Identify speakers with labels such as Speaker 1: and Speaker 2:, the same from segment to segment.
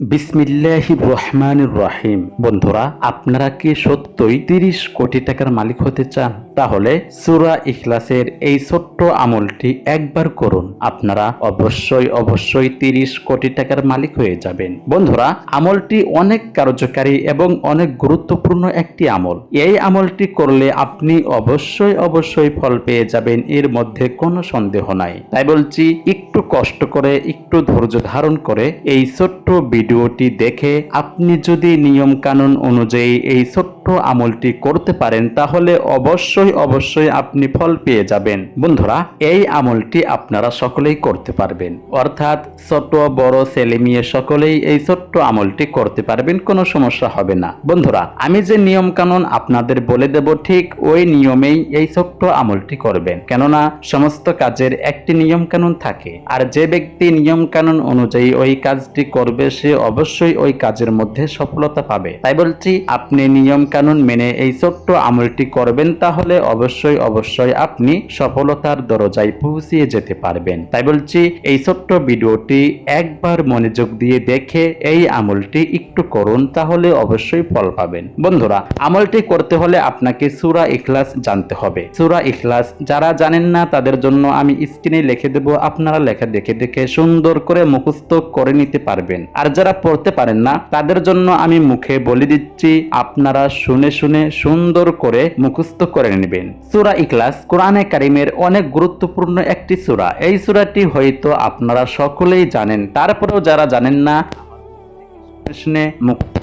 Speaker 1: বিসমিল্লাহ রহমান রহিম। বন্ধুরা, আপনারা কি সত্যই তিরিশ কোটি টাকার মালিক হতে চান? তাহলে সুরা ইখলাসের এই ছোট্ট আমলটি একবার করুন। আপনারা অবশ্যই অবশ্যই তিরিশ কোটি টাকার মালিক হয়ে যাবেন। বন্ধুরা, আমলটি অনেক কার্যকারী এবং অনেক গুরুত্বপূর্ণ একটি আমল। এই আমলটি করলে আপনি অবশ্যই অবশ্যই ফল পেয়ে যাবেন, এর মধ্যে কোনো সন্দেহ নাই। তাই বলছি, একটু কষ্ট করে, একটু ধৈর্য ধারণ করে এই ছোট্ট ভিডিওটি দেখে আপনি যদি নিয়ম কানুন অনুযায়ী এই ছোট্ট আমলটি করতে পারেন, তাহলে অবশ্যই অবশ্যই আপনি ফল পেয়ে যাবেন। বন্ধুরা, এই আমলটি আপনারা সকলেই করতে পারবেন। অর্থাৎ ছোট, বড়, ছেলে মেয়ে সকলেই এই ছোট্ট আমলটি করতে পারবেন, কোনো সমস্যা হবে না। বন্ধুরা, আমি যে নিয়ম কানুন আপনাদের বলে দেব, ঠিক ওই নিয়মেই এই ছোট্ট আমলটি করবেন। কেননা, সমস্ত কাজের একটি নিয়ম কানুন থাকে। আর যে ব্যক্তি নিয়ম কানুন অনুযায়ী ওই কাজটি করবে সে অবশ্যই ওই কাজের মধ্যে সফলতা পাবে। তাই বলছি, আপনি নিয়ম কানুন মেনে এই ছোট্ট আমলটি করবেন, তাহলে অবশ্যই অবশ্যই আপনি সফলতার দরজায় পৌঁছিয়ে যেতে পারবেন। তাই বলছি, এই ছোট্ট ভিডিওটি একবার মনোযোগ দিয়ে দেখে এই আমলটি একটু করুন, তাহলে অবশ্যই ফল পাবেন। বন্ধুরা, আমলটি করতে হলে আপনাকে সুরা ইখলাস জানতে হবে। সুরা ইখলাস যারা জানেন না, তাদের জন্য আমি স্ক্রিনে লিখে দেব, আপনারা লেখা দেখে দেখে সুন্দর করে মুখস্থ করে নিতে পারবেন। আর যারা পড়তে পারেন না, তাদের জন্য আমি মুখে বলে দিচ্ছি, আপনারা শুনে শুনে সুন্দর করে মুখস্থ করে নেবেন। সুরা ইকলাস কোরআনে কারিমের অনেক গুরুত্বপূর্ণ একটি সুরা। এই সুরাটি হয়তো আপনারা সকলেই জানেন। তারপরেও যারা জানেন না শুনে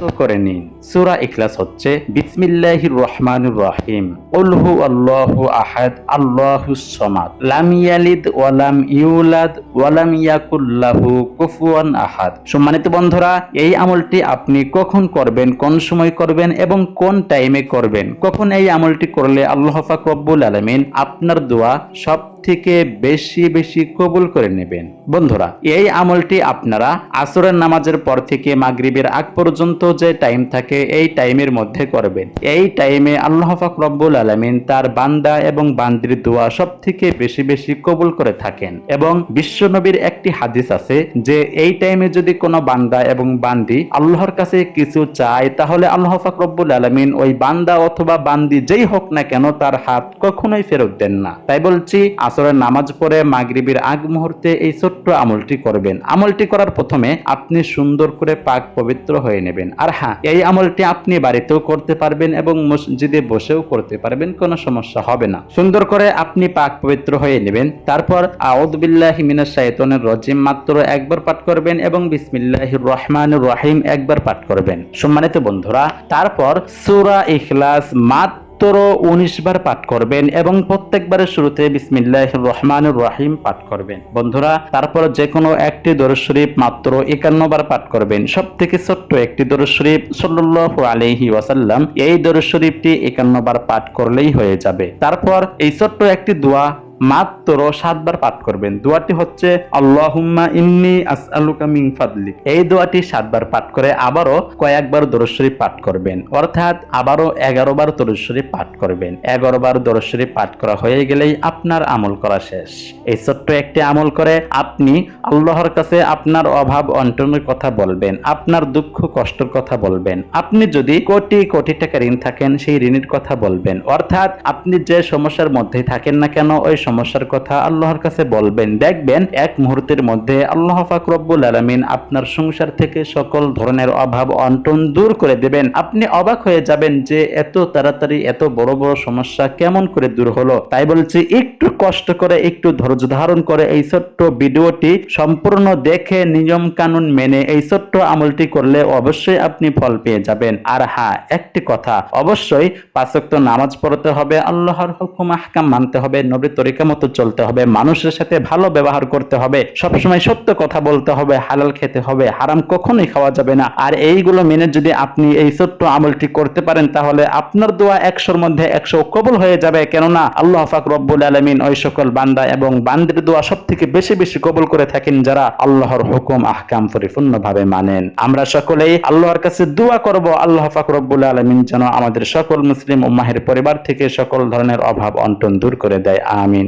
Speaker 1: মুক্ত করে নিন সূরা ইখলাস হচ্ছে বিসমিল্লাহির রহমানির রহিম। উলহু আল্লাহু আহাদ আল্লাহুস সামাদ। লাম ইয়ালিদ ওয়া লাম ইউলাদ ওয়া লাম ইয়াকুল লাহু কুফুয়ান আহাদ। সম্মানিত বন্ধুরা, এই আমলটি আপনি কখন করবেন, কোন সময় করবেন এবং কোন টাইমে করবেন? কখন এই আমলটি করলে আল্লাহ পাক রব্বুল আলামিন আপনার দোয়া সব থেকে বেশি বেশি কবুল করে নেবেন? বন্ধুরা, এই আমলটি আপনারা আসরের নামাজের পর থেকে মাগরিবের আগ পর্যন্ত যে টাইম থাকে, এই টাইমের মধ্যে করবেন। এই টাইমে আল্লাহ পাক রব্বুল আলামিন তার বান্দা এবং বান্দির দোয়া সব থেকে বেশি বেশি কবুল করে থাকেন। এবং বিশ্বনবীর একটি হাদিস আছে যে, এই টাইমে যদি কোনো বান্দা এবং বান্দি আল্লাহর কাছে কিছু চায়, তাহলে আল্লাহ পাক রব্বুল আলামিন ওই বান্দা অথবা বান্দি যেই হোক না কেন তার হাত কখনোই ফেরত দেন না। তাই বলছি, আসরের নামাজ পড়ে মাগরিবের আগ মুহূর্তে এই ছোট্ট আমলটি করবেন। আমলটি করার প্রথমে আপনি সুন্দর করে পাক পবিত্র হয়ে নেবেন। আর হ্যাঁ এই আমলটি আপনি বাড়িতেও করতে পারবেন এবং মসজিদে বসেও করতে পারবেন, কোনো সমস্যা হবে না। সুন্দর করে আপনি পাক পবিত্র হয়ে নেবেন, তারপর আউদবিল্লাহ হিমিনা শাইতানির রজিম মাত্র একবার পাঠ করবেন এবং বিসমিল্লাহ রহমান রহিম একবার পাঠ করবেন। সম্মানিত বন্ধুরা, তারপর সুরা ইখলাস মাত্র মাত্র উনিশ বার পাঠ করবেন এবং প্রত্যেকবারের শুরুতে বিসমিল্লাহ রহমান রাহিম পাঠ করবেন। বন্ধুরা, তারপর যে কোনো একটি দরুদ শরীফ মাত্র একান্ন বার পাঠ করবেন। সব থেকে ছোট্ট একটি দরুদ শরীফ সল্লাহ আলহি ওয়াসাল্লাম, এই দরুদ শরীফটি একান্ন বার পাঠ করলেই হয়ে যাবে। তারপর এই ছোট্ট একটি দোয়া মাত্র সাতবার পাঠ করবেন। দোয়াটি হচ্ছে, আল্লাহুম্মা ইন্নি আসআলুকা মিন ফাদলি এই দোয়াটি সাতবার পাঠ করে আবারও কয়েকবার দরুদ শরীফ পাঠ করবেন। অর্থাৎ আবারও এগারো বার দরুদ শরীফ পাঠ করবেন। এগারো বার দরুদ শরীফ পাঠ করা হয়ে গেলেই আপনার আমল করা শেষ। এই ছোট্ট একটি আমল করে আপনি আল্লাহর কাছে আপনার অভাব অন্টনের কথা বলবেন, আপনার দুঃখ কষ্টের কথা বলবেন, আপনি যদি কোটি কোটি টাকা ঋণ থাকেন, সেই ঋণের কথা বলবেন। অর্থাৎ আপনি যে সমস্যার মধ্যে থাকেন না কেন, ওই সমস্যার কথা আল্লাহর কাছে বলবেন। দেখবেন এক মুহূর্তের মধ্যে আল্লাহ পাক রব্বুল আলামিন আপনার সংসার থেকে সকল ধরনের অভাব অন্টন দূর করে দেবেন। আপনি অবাক হয়ে যাবেন যে এত তাড়াতাড়ি এত বড় বড় সমস্যা কেমন করে দূর হলো। তাই বলছি, একটু কষ্ট করে, একটু ধৈর্য ধারণ করে এই ছোট্ট ভিডিওটি সম্পূর্ণ দেখে নিয়ম কানুন মেনে এই ছোট্ট আমলটি করলে অবশ্যই আপনি ফল পেয়ে যাবেন। আর হ্যাঁ একটি কথা, অবশ্যই পাঁচক্ত নামাজ পড়তে হবে, আল্লাহর হুকুম, আহকাম মানতে হবে নবী তরিকা মতো চলতে হবে, মানুষের সাথে ভালো ব্যবহার করতে হবে, সবসময় সত্য কথা বলতে হবে, হালাল খেতে হবে, হারাম কখনোই খাওয়া যাবে না। আর এইগুলো মেনে যদি আপনি এই ছোট্ট আমলটি করতে পারেন, তাহলে আপনার দোয়া একশোর মধ্যে একশো কবুল হয়ে যাবে। কেননা আল্লাহ ফাক রব্বুল আলমিন ওই সকল বান্দা এবং বান্দির দোয়া সব থেকে বেশি বেশি কবুল করে থাকেন যারা আল্লাহর হুকুম, আহকাম পরিপূর্ণ ভাবে মানেন। আমরা সকলেই আল্লাহর কাছে দোয়া করব, আল্লাহ ফাক রব্বুল আলমিন যেন আমাদের সকল মুসলিম উম্মাহের পরিবার থেকে সকল ধরনের অভাব, অন্টন দূর করে দেয়। আমিন।